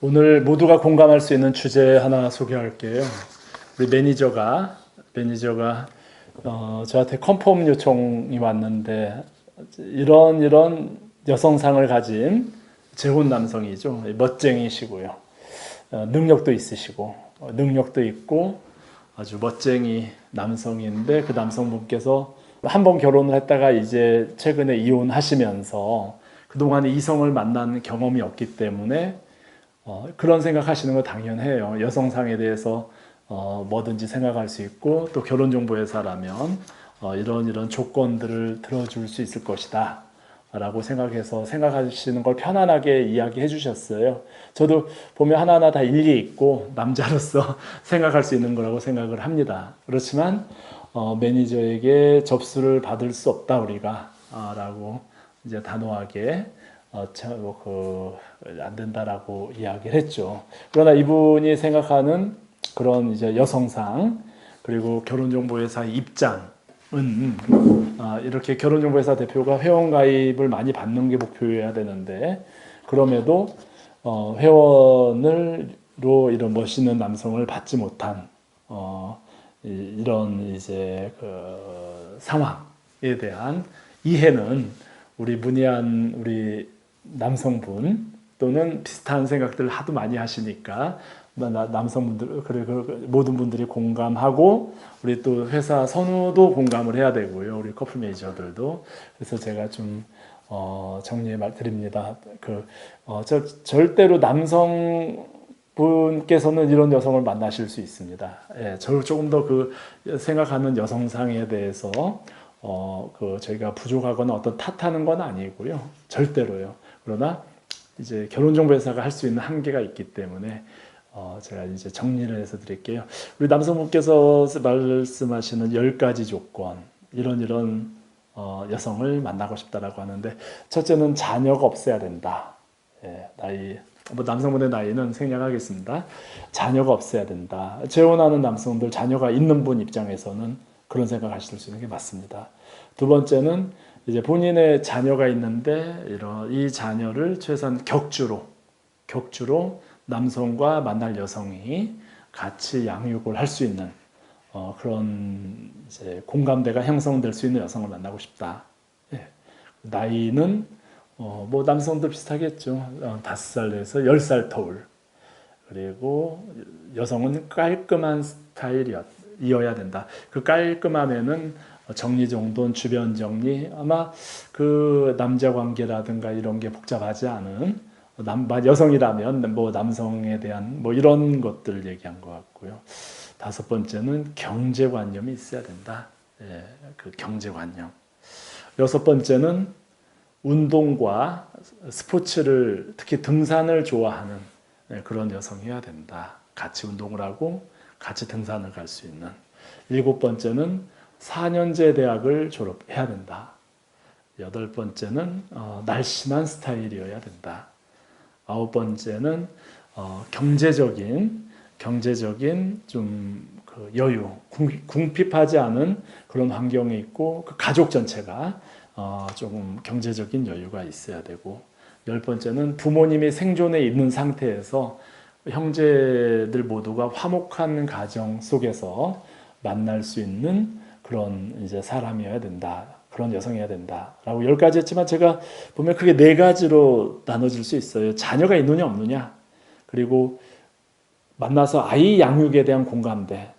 오늘 모두가 공감할 수 있는 주제 하나 소개할게요. 우리 매니저가 매니저가 어, 저한테 컨펌 요청이 왔는데 이런 이런 여성상을 가진 재혼 남성이죠. 멋쟁이시고요. 어, 능력도 있으시고 어, 능력도 있고 아주 멋쟁이 남성인데 그 남성분께서 한 번 결혼을 했다가 이제 최근에 이혼하시면서 그동안 이성을 만난 경험이 없기 때문에 어, 그런 생각하시는 거 당연해요. 여성상에 대해서 어, 뭐든지 생각할 수 있고 또 결혼정보회사라면 어, 이런 이런 조건들을 들어줄 수 있을 것이다. 라고 생각해서 생각하시는 걸 편안하게 이야기해 주셨어요. 저도 보면 하나하나 다 일리 있고 남자로서 생각할 수 있는 거라고 생각을 합니다. 그렇지만 어, 매니저에게 접수를 받을 수 없다 우리가 아, 라고 이제 단호하게 안 된다라고 이야기를 했죠. 그러나 이분이 생각하는 그런 이제 여성상 그리고 결혼정보회사의 입장은 아, 이렇게 결혼정보회사 대표가 회원 가입을 많이 받는 게 목표여야 되는데 그럼에도 어, 회원을로 이런 멋있는 남성을 받지 못한 어, 이- 이런 이제 그 상황에 대한 이해는 우리 문의한 우리 남성분 또는 비슷한 생각들을 하도 많이 하시니까 나- 남성분들 그리고 모든 분들이 공감하고 우리 또 회사 선우도 공감을 해야 되고요 우리 커플 매니저들도 그래서 제가 좀 어, 정리해 말 드립니다. 그 어, 저, 절대로 남성 분께서는 이런 여성을 만나실 수 있습니다. 예, 저 조금 더 그 생각하는 여성상에 대해서 어, 그 저희가 부족하거나 어떤 탓하는 건 아니고요. 절대로요. 그러나 이제 결혼정보회사가 할 수 있는 한계가 있기 때문에 어, 제가 이제 정리를 해서 드릴게요. 우리 남성분께서 말씀하시는 열 가지 조건 이런 이런 어, 여성을 만나고 싶다라고 하는데 첫째는 자녀가 없어야 된다. 예, 나이 뭐 남성분의 나이는 생략하겠습니다. 자녀가 없어야 된다. 재혼하는 남성들 자녀가 있는 분 입장에서는 그런 생각하실 수 있는 게 맞습니다. 두 번째는 이제 본인의 자녀가 있는데 이런 이 자녀를 최소한 격주로 격주로 남성과 만날 여성이 같이 양육을 할 수 있는 어, 그런 공감대가 형성될 수 있는 여성을 만나고 싶다. 예. 나이는 어, 뭐 남성도 비슷하겠죠. 어, 5살에서 10살 터울. 그리고 여성은 깔끔한 스타일이어야 된다. 그 깔끔함에는 정리 정돈, 주변 정리, 아마 그 남자 관계라든가 이런 게 복잡하지 않은 남, 여성이라면 뭐 남성에 대한 뭐 이런 것들 얘기한 것 같고요. 다섯 번째는 경제관념이 있어야 된다. 예, 그 경제관념. 여섯 번째는 운동과 스포츠를 특히 등산을 좋아하는 예, 그런 여성이어야 된다. 같이 운동을 하고 같이 등산을 갈 수 있는. 일곱 번째는 4년제 대학을 졸업해야 된다. 여덟 번째는 어, 날씬한 스타일이어야 된다. 아홉 번째는 어, 경제적인 경제적인 좀 그 여유, 궁, 궁핍하지 않은 그런 환경에 있고 그 가족 전체가 어, 조금 경제적인 여유가 있어야 되고 열 번째는 부모님이 생존해 있는 상태에서 형제들 모두가 화목한 가정 속에서 만날 수 있는 그런 이제 사람이어야 된다. 그런 여성이어야 된다 라고 열 가지 했지만 제가 보면 크게 네 가지로 나눠질 수 있어요. 자녀가 있느냐 없느냐 그리고 만나서 아이 양육에 대한 공감대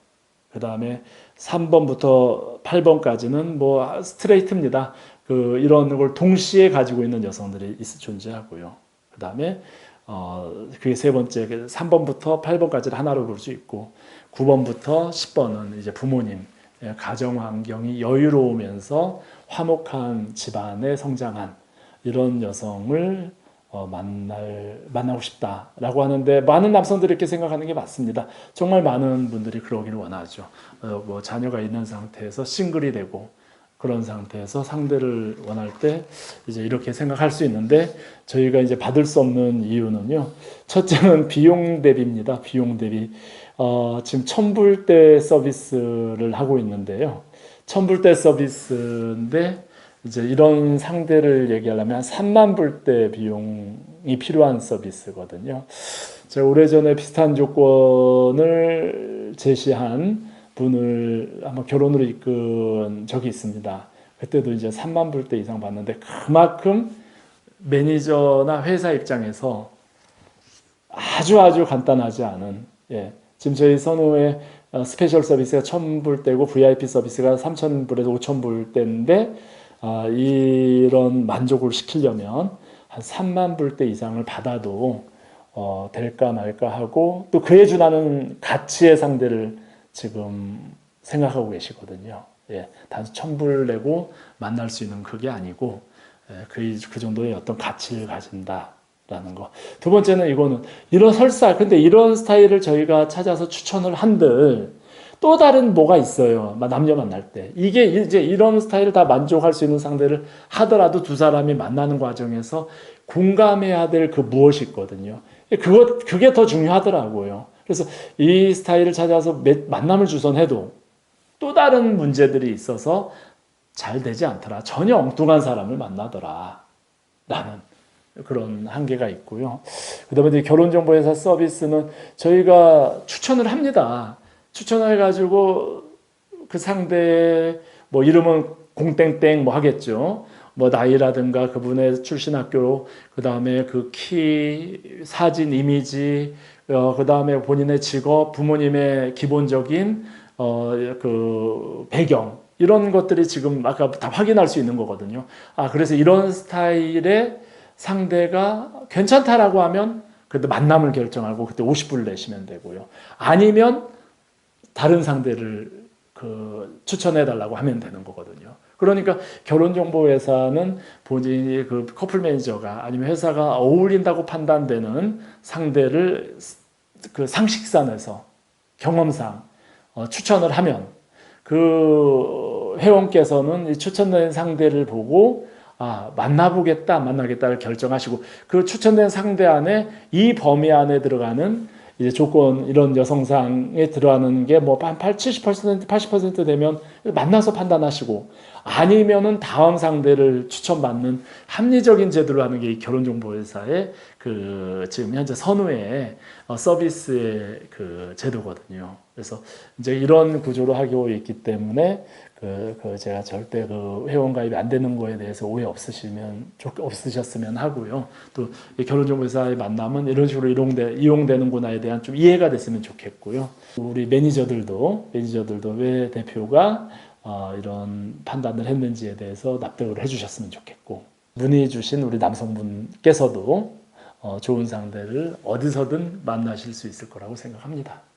그 다음에 3번부터 8번까지는 뭐 스트레이트입니다. 그 이런 걸 동시에 가지고 있는 여성들이 있, 존재하고요. 그 다음에 어 그게 세 번째 3번부터 8번까지를 하나로 볼 수 있고 9번부터 10번은 이제 부모님 예, 가정 환경이 여유로우면서 화목한 집안에 성장한 이런 여성을 어, 만날 만나고 싶다라고 하는데 많은 남성들이 이렇게 생각하는 게 맞습니다. 정말 많은 분들이 그러기를 원하죠. 어, 뭐 자녀가 있는 상태에서 싱글이 되고 그런 상태에서 상대를 원할 때 이제 이렇게 생각할 수 있는데 저희가 이제 받을 수 없는 이유는요. 첫째는 비용 대비입니다. 비용 대비. 어, 지금 천불대 서비스를 하고 있는데요. 천불대 서비스인데 이제 이런 상대를 얘기하려면 한 3만 불대 비용이 필요한 서비스거든요. 제가 오래전에 비슷한 조건을 제시한 분을 한번 결혼으로 이끈 적이 있습니다. 그때도 이제 3만 불대 이상 받는데 그만큼 매니저나 회사 입장에서 아주 아주 간단하지 않은 예. 지금 저희 선호의 어, 스페셜 서비스가 1000불대고 VIP 서비스가 3000불에서 5000불대인데 아, 이런 만족을 시키려면 한 3만 불대 이상을 받아도 어, 될까 말까 하고 또 그에 준하는 가치의 상대를 지금 생각하고 계시거든요. 예, 단순 1000불 내고 만날 수 있는 그게 아니고 예, 그, 그 정도의 어떤 가치를 가진다라는 거. 두 번째는 이거는 이런 설사, 근데 이런 스타일을 저희가 찾아서 추천을 한들 또 다른 뭐가 있어요. 막 남녀 만날 때. 이게 이제 이런 스타일을 다 만족할 수 있는 상대를 하더라도 두 사람이 만나는 과정에서 공감해야 될 그 무엇이 있거든요. 그것, 그게 더 중요하더라고요. 그래서 이 스타일을 찾아서 몇- 만남을 주선해도 또 다른 문제들이 있어서 잘 되지 않더라. 전혀 엉뚱한 사람을 만나더라. 라는 그런 한계가 있고요. 그 다음에 결혼정보회사 서비스는 저희가 추천을 합니다. 추천을 해가지고 그 상대 뭐 이름은 공땡땡 뭐 하겠죠. 뭐 나이라든가 그분의 출신 학교, 그 다음에 그 키, 사진, 이미지, 어, 그 다음에 본인의 직업, 부모님의 기본적인 어, 그 배경 이런 것들이 지금 아까 다 확인할 수 있는 거거든요. 아 그래서 이런 스타일의 상대가 괜찮다라고 하면 그때 만남을 결정하고 그때 50불 내시면 되고요. 아니면 다른 상대를 그 추천해 달라고 하면 되는 거거든요. 그러니까 결혼정보회사는 본인이 그 커플 매니저가 아니면 회사가 어울린다고 판단되는 상대를 그 상식선에서 경험상 어, 추천을 하면 그 회원께서는 이 추천된 상대를 보고 아 만나보겠다 안 만나겠다를 결정하시고 그 추천된 상대 안에 이 범위 안에 들어가는 이제 조건 이런 여성상에 들어가는 게 뭐한 8, 70% 80% 되면 만나서 판단하시고 아니면은 다음 상대를 추천받는 합리적인 제도를 하는 게 이 결혼정보회사의 그 지금 현재 선후의 어, 서비스의 그 제도거든요. 그래서 이제 이런 구조로 하고 있기 때문에 그, 그 제가 절대 그 회원 가입이 안 되는 거에 대해서 오해 없으시면 좋- 없으셨으면 하고요. 또이 결혼정보회사의 만남은 이런 식으로 이용돼, 이용되는구나에 대한 좀 이해가 됐으면 좋겠고요. 우리 매니저들도 매니저들도 왜 대표가 어, 이런 판단을 했는지에 대해서 납득을 해주셨으면 좋겠고 문의 주신 우리 남성분께서도 어, 좋은 상대를 어디서든 만나실 수 있을 거라고 생각합니다.